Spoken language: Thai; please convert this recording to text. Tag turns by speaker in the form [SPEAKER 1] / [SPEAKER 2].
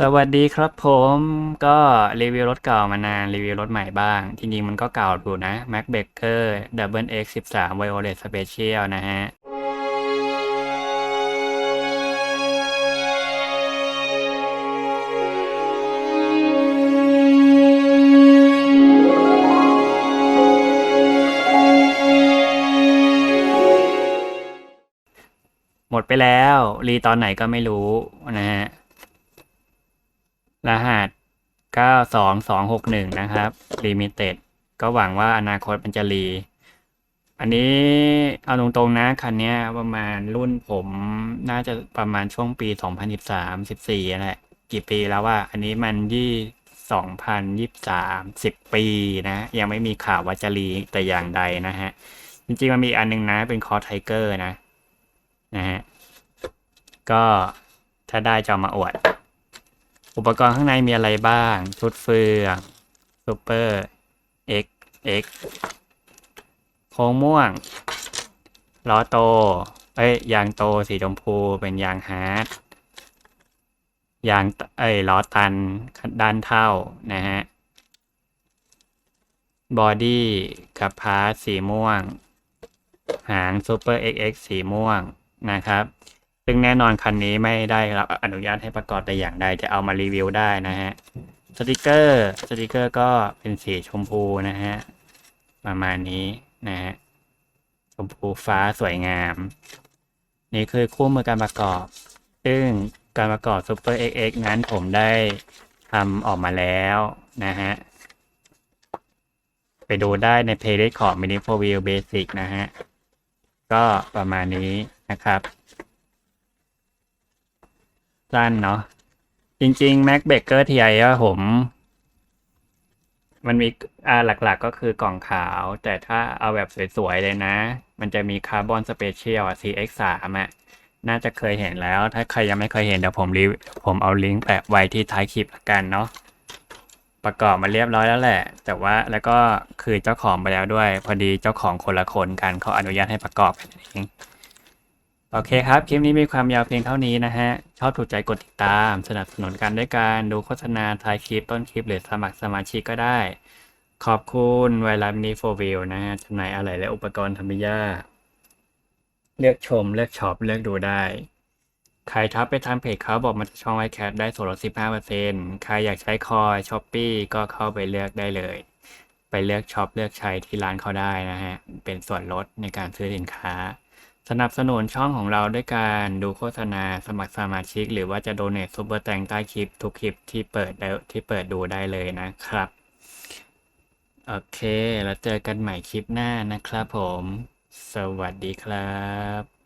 [SPEAKER 1] สวัสดีครับผมก็รีวิวรถเก่ามานานรีวิวรถใหม่บ้าง ทีนี้มันก็เก่าอยู่นะ Mac b a k e r Double X 13 Violet Special นะฮะหมดไปแล้ว รีตอนไหนก็ไม่รู้นะฮะ รหัส 92261 นะครับ Limited ก็หวังว่าอนาคตมันจะรี อันนี้เอาตรงๆนะคันนี้ประมาณรุ่นผมน่าจะประมาณช่วงปี 2013 14แหละกี่ปีแล้วว่า อันนี้มันยี่2023 10 ปีนะ ยังไม่มีข่าวว่าจะรีแต่อย่างใดนะฮะ จริงๆ มันมีอันนึงนะ เป็นคอไทเกอร์นะ นะฮะ ก็ถ้าได้จะมาอวด อุปกรณ์ข้างในมีอะไรบ้าง ชุดเฟืองซูเปอร์ X X โค้งม่วง ล้อโต เอ้ย ยางโตสีชมพูเป็นยางฮาร์ดยางเอ้ยล้อตันด้านเท่านะฮะบอดี้กับพาร์ทสีม่วง หาง Super XX สีม่วงนะครับ ซึ่งแน่นอนคันนี้ไม่ได้รับอนุญาตให้ประกอบแต่อย่างใดจะเอามารีวิวได้นะฮะสติกเกอร์สติกเกอร์ก็เป็นสีชมพูนะฮะประมาณนี้นะฮะชมพูฟ้าสวยงาม นี่คือคู่มือการประกอบ ซึ่งการประกอบ Super XX นั้นผมได้ทำออกมาแล้วนะฮะ ไปดูได้ในเพลย์ลิสต์ของ Mini 4 Wheel Basic นะฮะ ก็ประมาณนี้นะครับ สั้นเนาะจริงๆ Mac b a k e r TI ว่าผม มันมีอ่าหลักๆก็คือกล่องขาว แต่ถ้าเอาแบบสวยๆ เลยนะ มันจะมีคาร์บอนสเปเชียล CX3 อะ น่าจะเคยเห็นแล้ว ถ้าใครยังไม่เคยเห็นเดี๋ยวผมรีผมเอาลิงก์แปะไว้ที่ท้ายคลิปละกันเนาะประกอบมาเรียบร้อยแล้วแหละ แต่ว่าแล้วก็คือเจ้าของไปแล้วด้วย พอดีเจ้าของคนละคนกันเขาอนุญาตให้ประกอบกันเอง โอเคครับ คลิปนี้มีความยาวเพียงเท่านี้นะฮะ ชอบถูกใจกดติดตาม สนับสนุนกันด้วยการดูโฆษณาท้ายคลิปต้นคลิปหรือสมัครสมาชิกก็ได้ ขอบคุณไวรัสมินิโฟวิลนะฮะจำหน่ายอะไรและอุปกรณ์ธรรมยาเลือกชม เลือกช็อป เลือกดูได้ ใครทักไปทางเพจเขาบอกมันจะช่องไวแคทได้ส่วนลด 15%ใครอยากใช้คอยช้อปปี้ก็เข้าไปเลือกได้เลย ไปเลือกช็อปเลือกใช้ที่ร้านเขาได้นะฮะ เป็นส่วนลดในการซื้อสินค้า สนับสนุนช่องของเราด้วยการดูโฆษณาสมัครสมาชิก หรือว่าจะโดเนทซูเปอร์แตงใต้คลิปทุกคลิปที่เปิดแล้วที่เปิดดูได้เลยนะครับ โอเค แล้วเจอกันใหม่คลิปหน้านะครับผม สวัสดีครับ